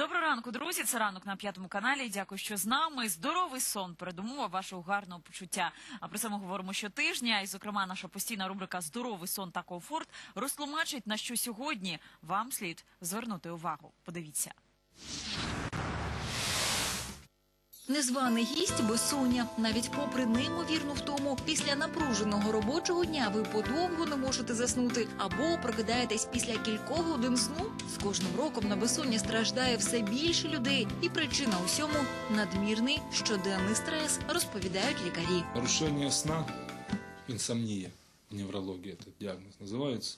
ранку, друзі. Це ранок на п'ятому каналі. Дякую, що з нами. Здоровий сон передумова вашого гарного почуття. А про це ми говоримо щотижня. І, зокрема, наша постійна рубрика Здоровий сон та комфорт розтлумачить на що сьогодні вам слід звернути увагу. Подивіться. Незваний гість безсоння. Навіть попри неймовірну втому, після напруженого робочого дня ви подовго не можете заснути або прокидаєтесь після кількох годин сну. З кожним роком на безсоння страждає все більше людей, і причина усьому надмірний щоденний стрес, розповідають лікарі. Нарушение сна, инсомния, в неврологии этот диагноз называется.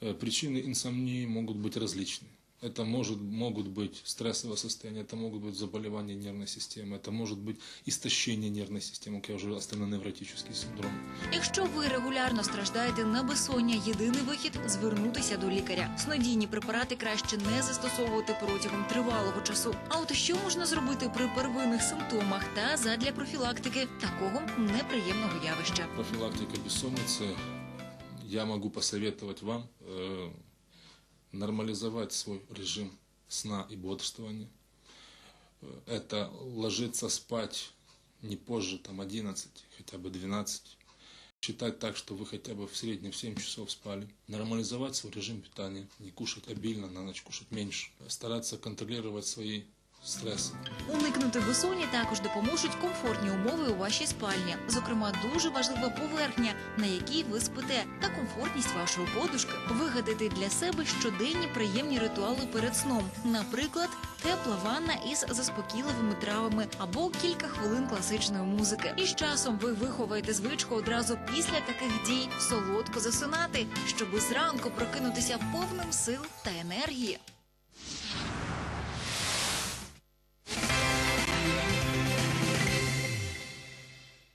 Э, Причины инсомнии могут быть различные. Это может, могут быть стрессовое состояние, это могут быть заболевания нервной системы, это может быть истощение нервной системы, как я уже остеоневротический синдром. Якщо ви регулярно страждаєте на безсоння, єдиний вихід звернутися до лікаря. Снодійні препарати краще не застосовувати протягом тривалого часу. А от що можна зробити при первинних симптомах та задля профілактики такого неприємного явища? Профилактика бессонницы. Я могу посоветовать вам э, нормализовать свой режим сна и бодрствования. Э, Это ложиться спать не позже там, 11, хотя бы 12. Считать так, что вы хотя бы в среднем в 7 часов спали. Нормализовать свой режим питания. Не кушать обильно, на ночь кушать меньше. Стараться контролировать свои стрессы. Уникнути безсоння також допоможуть комфортні умови у вашій спальні. Зокрема, дуже важлива поверхня, на якій ви спите, та комфортність вашої подушки. Вигадати для себе щоденні приємні ритуали перед сном. Наприклад, тепла ванна із заспокійливими травами або кілька хвилин класичної музики. І з часом ви виховаєте звичку одразу після таких дій солодко засинати, щоби зранку прокинутися повним сил та енергії.